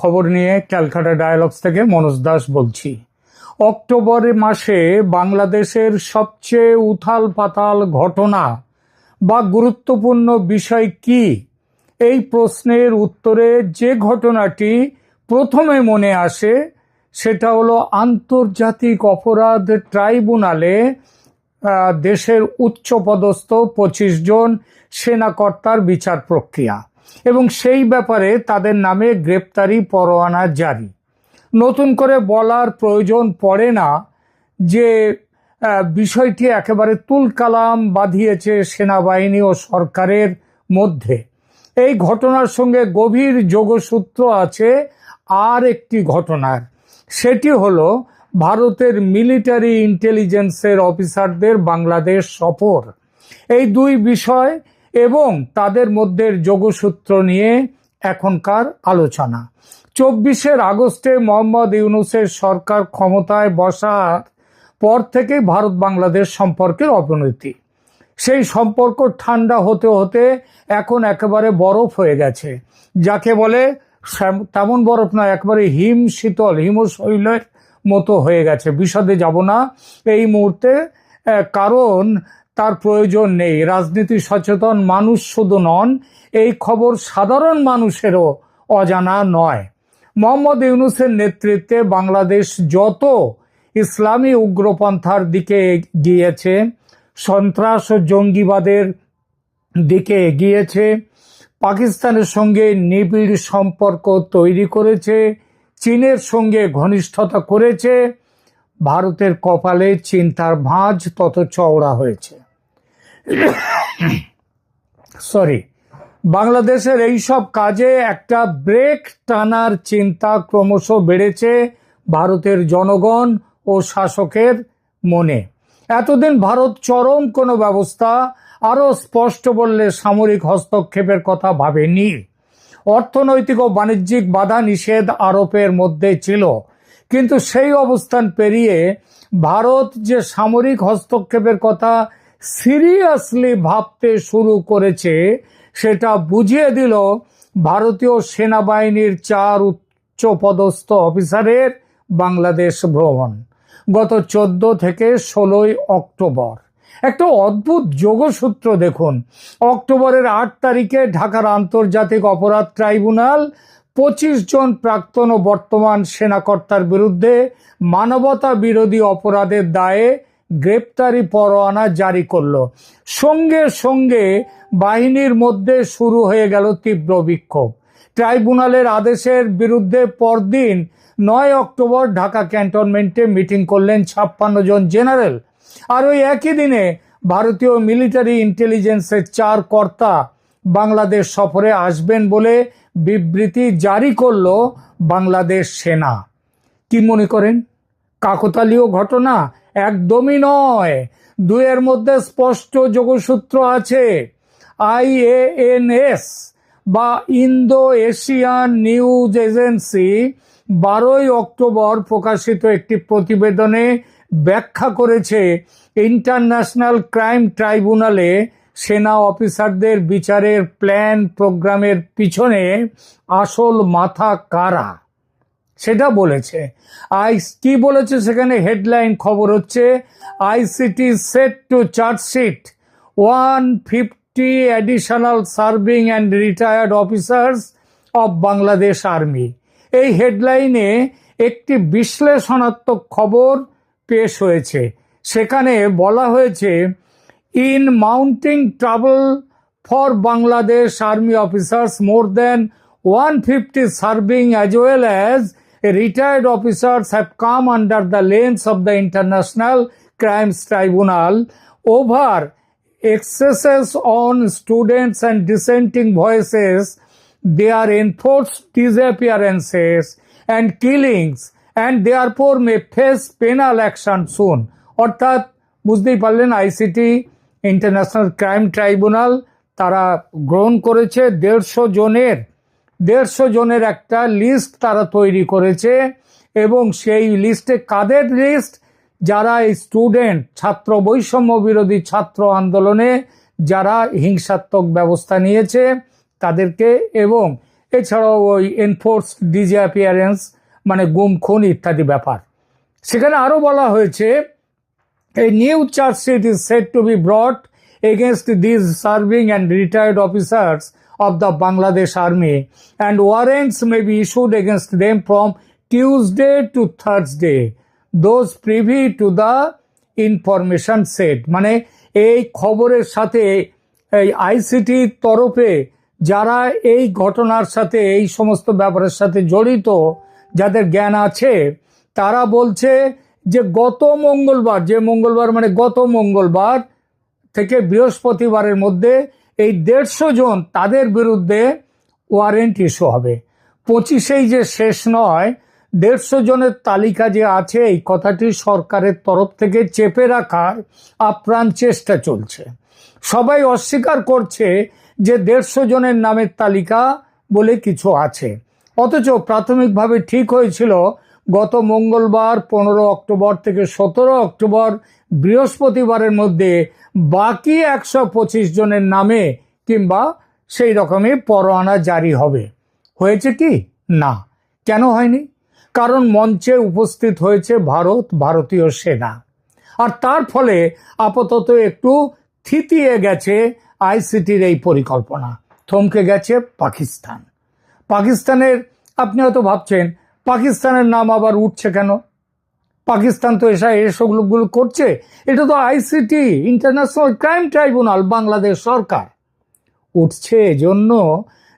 খবর নিয়ে ক্যালকাটা ডায়ালগস থেকে মনোজ দাস বলছি। অক্টোবর মাসে বাংলাদেশের সবচেয়ে উথাল পাতাল ঘটনা বা গুরুত্বপূর্ণ বিষয় কি? এই প্রশ্নের উত্তরে যে ঘটনাটি প্রথমে মনে আসে, সেটা হলো আন্তর্জাতিক অপরাধ ট্রাইব্যুনালে দেশের উচ্চপদস্থ পঁচিশ জন সেনাকর্তার বিচার প্রক্রিয়া। এবং সেই ব্যাপারে তাদের নামে গ্রেপ্তারি পরোয়ানা জারি। নতুন করে বলার প্রয়োজন পড়ে না যে বিষয়টি একেবারে তুলকালাম বাঁধিয়েছে সেনাবাহিনী ও সরকারের মধ্যে। এই ঘটনার সঙ্গে গভীর যোগসূত্র আছে আর একটি ঘটনার। সেটি হলো ভারতের মিলিটারি ইন্টেলিজেন্সের অফিসারদের বাংলাদেশ সফর। এই দুই বিষয় এবং তাদের মধ্যে যোগসূত্র নিয়ে এখনকার আলোচনা। চব্বিশের আগস্টে মোহাম্মদ ইউনুসের সরকার ক্ষমতায় বসার পর থেকেই ভারত বাংলাদেশ সম্পর্কের অবনতি। সেই সম্পর্ক ঠান্ডা হতে হতে এখন একেবারে বরফ হয়ে গেছে। যাকে বলে তেমন বরফ নয় একেবারে হিম শীতল, হিমশৈলের মতো হয়ে গেছে। বিশদে যাব না। এই মুহূর্তে কারণ তার প্রয়োজন নেই। রাজনীতি সচেতন মানুষ শুধু নন, এই খবর সাধারণ মানুষেরও অজানা নয়। মোহাম্মদ ইউনুসের নেতৃত্বে বাংলাদেশ যত ইসলামী উগ্রপন্থার দিকে গিয়েছে, সন্ত্রাস ও জঙ্গিবাদের দিকে এগিয়েছে পাকিস্তানের সঙ্গে নিবিড় সম্পর্ক তৈরি করেছে, চীনের সঙ্গে ঘনিষ্ঠতা করেছে, ভারতের কপালে চিন্তার ভাঁজ তত চওড়া হয়েছে। সরি বাংলাদেশের এই সব কাজে একটা ব্রেক টানার চিন্তা ক্রমশ বেড়েছে ভারতের জনগণ ও শাসকের মনে। এতদিন ভারত চরম কোনো ব্যবস্থা, আরও স্পষ্ট বললে সামরিক হস্তক্ষেপের কথা ভাবেনি। অর্থনৈতিক ও বাণিজ্যিক বাধা নিষেধ আরোপের মধ্যে ছিল। কিন্তু সেই অবস্থান পেরিয়ে ভারত যে সামরিক হস্তক্ষেপের কথা সিরিয়াসলি ভাবতে শুরু করেছে, সেটা বুঝিয়ে দিল ভারতীয় সেনাবাহিনীর চার উচ্চপদস্থ অফিসারের বাংলাদেশ ভ্রমণ গত চোদ্দ থেকে ষোলোই অক্টোবর। একটা অদ্ভুত যোগসূত্র দেখুন। অক্টোবরের আট তারিখে ঢাকার আন্তর্জাতিক অপরাধ ট্রাইব্যুনাল পঁচিশ জন প্রাক্তন ও বর্তমান সেনাকর্তার বিরুদ্ধে মানবতা বিরোধী অপরাধের দায়ে গ্রেপ্তারি পরোয়ানা জারি করল। সঙ্গে সঙ্গে বাহিনীর মধ্যে শুরু হয়ে গেল তীব্র বিক্ষোভ। ট্রাইব্যুনালের আদেশের বিরুদ্ধে পরদিন নয় অক্টোবর ঢাকা ক্যান্টনমেন্টে মিটিং করলেন ছাপ্পান্ন জন জেনারেল। আর ওই একই দিনে ভারতীয় মিলিটারি ইন্টেলিজেন্সের চার কর্তা বাংলাদেশ সফরে আসবেন বলে বিবৃতি জারি করল বাংলাদেশ সেনা। কি মনে করেন? কাকতালীয় ঘটনা একদমই নয়। দুয়ের মধ্যে স্পষ্ট যোগসূত্র আছে। আইএএনএস বা ইন্দো এশিয়ান নিউজ এজেন্সি বারোই অক্টোবর প্রকাশিত একটি প্রতিবেদনে ব্যাখ্যা করেছে, ইন্টারন্যাশনাল ক্রাইম ট্রাইব্যুনালে সেনা অফিসারদের বিচারের প্ল্যান প্রোগ্রামের পিছনে আসল মাথা কারা? সেটা বলেছে। আই কি বলেছে সেখানে? হেডলাইন খবর হচ্ছে ICT set to chargesheet one fifty additional serving and retired officers of Bangladesh army এই হেডলাইনে একটি বিশ্লেষণাত্মক খবর পেশ হয়েছে। সেখানে বলা হয়েছে in mounting travel for Bangladesh army officers more than 150 serving as well as retired officers have come under the lens of the International Crimes Tribunal over excesses on students and dissenting voices, their enforced disappearances and killings and therefore may face penal action soon. অর্থাৎ বুঝতেই পারলেন ICT international crime tribunal তারা গ্রহণ করেছে দেড়শো জনের দেড়শো জনের একটা লিস্ট তারা তৈরি করেছে এবং সেই লিস্টে কাদের লিস্ট যারা এই স্টুডেন্ট ছাত্র, বৈষম্য বিরোধী ছাত্র আন্দোলনে যারা হিংসাত্মক ব্যবস্থা নিয়েছে তাদেরকে এবং এছাড়াও ওই এনফোর্স ডিজঅ্যাপিয়ারেন্স মানে গুম, খুন ইত্যাদি ব্যাপার। সেখানে আরও বলা হয়েছে A new charge is is to be be against against serving and retired officers of the Bangladesh Army, and warrants may be issued against them from Tuesday to Thursday. Those privy to the information said. মানে এই খবরের সাথে এই ICT তরফে যারা এই ঘটনার সাথে এই সমস্ত ব্যাপারের সাথে জড়িত যাদের জ্ঞান আছে তারা বলছে যে গত মঙ্গলবার যে মঙ্গলবার মানে গত মঙ্গলবার থেকে বৃহস্পতিবারের মধ্যে এই দেড়শো জন তাদের বিরুদ্ধে ওয়ারেন্ট ইস্যু হবে। পঁচিশেই যে শেষ নয়, দেড়শো জনের তালিকা যে আছে, এই কথাটি সরকারের তরফ থেকে চেপে রাখার আপ্রাণ চেষ্টা চলছে। সবাই অস্বীকার করছে যে দেড়শো জনের নামের তালিকা বলে কিছু আছে। অথচ প্রাথমিকভাবে ঠিক হয়েছিল, গত মঙ্গলবার পনেরো অক্টোবর থেকে সতেরো অক্টোবর বৃহস্পতিবারের মধ্যে বাকি একশো পঁচিশ জনের নামে কিংবা সেই রকমই পরোয়ানা জারি হবে। হয়েছে কি? না। কেন হয়নি? কারণ মঞ্চে উপস্থিত হয়েছে ভারত, ভারতীয় সেনা। আর তার ফলে আপাতত একটু থিতিয়ে গেছে আইসিটির এই পরিকল্পনা। থমকে গেছে পাকিস্তান। পাকিস্তানের, আপনি হয়তো ভাবছেন, পাকিস্তানের নাম আবার উঠছে কেন? পাকিস্তান তো এসা এসবগুলো করছে। এটা তো ICT international crime tribunal Bangladesh সরকার। উঠছে জন্য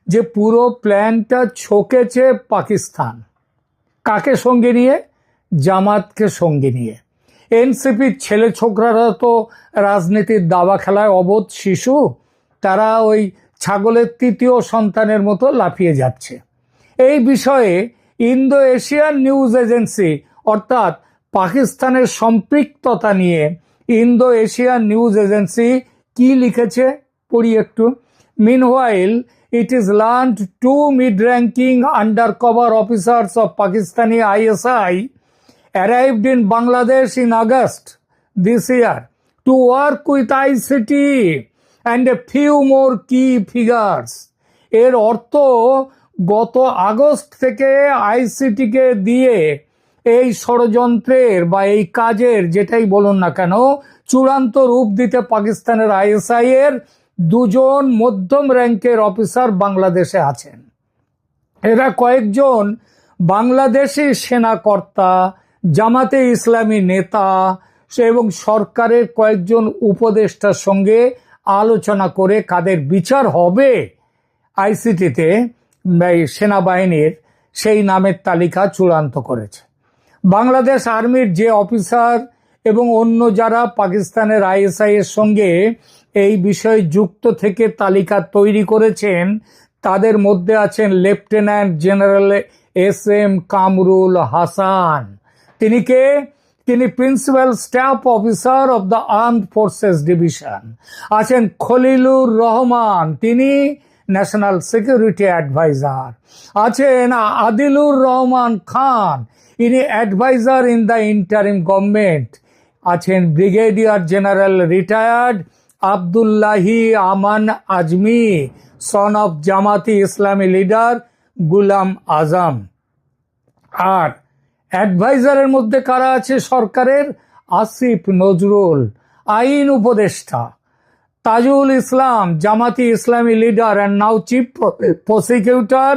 যে পুরো প্ল্যানটা ছকেছে পাকিস্তান। কাকে সঙ্গে নিয়ে? জামাতকে সঙ্গে নিয়ে। এনসিপির ছেলে ছোকরারা তো রাজনীতির দাবা খেলায় অবোধ শিশু। তারা ওই ছাগলের তৃতীয় সন্তানের মতো লাফিয়ে যাচ্ছে। এই বিষয়ে ইন্দো এশিয়ান নিউজ এজেন্সি, অর্থাৎ পাকিস্তানের সম্পৃক্ততা নিয়ে ইন্দো এশিয়া নিউজ এজেন্সি কি লিখেছে? পড়ি একটু। Meanwhile it is learned to mid ranking under cover officers of Pakistani ISI arrived in Bangladesh in August this year to work with I ICT and a few more key figures এর অর্থ গত August থেকে আইসিটিকে দিয়ে এই ষড়যন্ত্রের বা এই কাজের, যেটাই বলুন না কেন, চূড়ান্ত রূপ দিতে পাকিস্তানের আইএসআই এর দুজন মধ্যম র্যাঙ্কের অফিসার বাংলাদেশে আছেন। এরা কয়েকজন বাংলাদেশি সেনাকর্তা, জামাতে ইসলামী নেতা এবং সরকারের কয়েকজন উপদেষ্টার সঙ্গে আলোচনা করে কাদের বিচার হবে আইসিটিতে সেনাবাহিনীর সেই নামের তালিকা চূড়ান্ত করেছে। বাংলাদেশ আর্মির যে অফিসার এবং অন্য যারা পাকিস্তানের আইএসআই এর সঙ্গে এই বিষয়ে যুক্ত থেকে তালিকা তৈরি করেছেন, তাদের মধ্যে আছেন lieutenant general S M Kamrul Hasan. তিনি কে? তিনি principal staff officer of the armed forces division. আছেন খলিলুর রহমান। তিনি ন্যাশনাল সিকিউরিটি অ্যাডভাইজার আছেন আদিলুর রহমান খান। ইনি adviser in the interim government আছেন brigadier general retired Abdullahil Amaan Azmi son of Jamaati Islami leader গুলাম আজম। আর অ্যাডভাইজারের মধ্যে কারা আছে সরকারের? আসিফ নজরুল, আইন উপদেষ্টা। Tajul Islam, Jamaati Islami leader and now chief prosecutor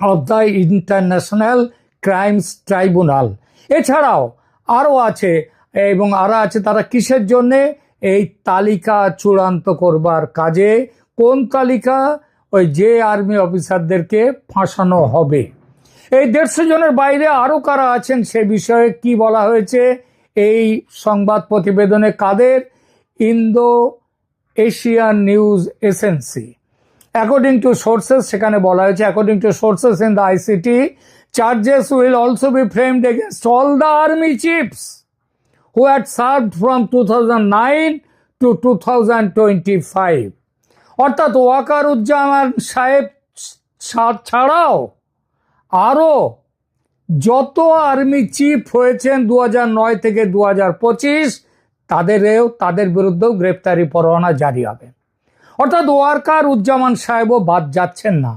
of the international crimes tribunal এছাড়াও আরও আছে, এবং আরও আছে তারা কিসের জন্যে? এই তালিকা চূড়ান্ত করবার কাজে। কোন তালিকা? ওই যে আর্মি অফিসারদেরকে ফাঁসানো হবে। এই দেড়শো জনের বাইরে আরও কারা আছেন সে বিষয়ে কি বলা হয়েছে? এই সংবাদ প্রতিবেদনে কাদের? Indo Asian news agency according to sources সেখানে বলা হয়েছে according to sources in the ICT charges will also be framed against all the army chiefs who had served from 2009 to 2025 অর্থাৎ ওয়াকারুজ্জামান সাহেব ছাড়াও আরও যত আর্মি চিফ হয়েছেন দু থেকে দু পঁচিশ তাদেরও তাদের বিরুদ্ধেও গ্রেপ্তারি পরোয়ানা জারি হবে। অর্থাৎ ওয়ার্কার উজ্জামান সাহেবও বাদ যাচ্ছেন না।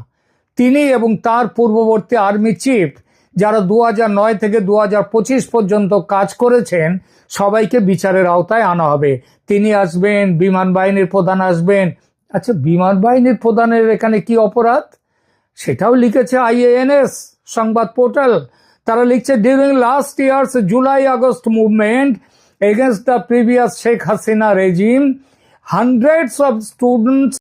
তিনি এবং তার পূর্ববর্তী আর্মি চিফ যারা দু নয় থেকে দু পর্যন্ত কাজ করেছেন, সবাইকে বিচারের আওতায় আনা হবে। তিনি আসবেন, বিমান বাহিনীর প্রধান আসবেন। আচ্ছা বিমান বাহিনীর প্রধানের এখানে কি অপরাধ? সেটাও লিখেছে আইএএনএস সংবাদ পোর্টাল। তারা লিখছে during last years July August movement against the previous Sheikh Hasina regime. Hundreds of students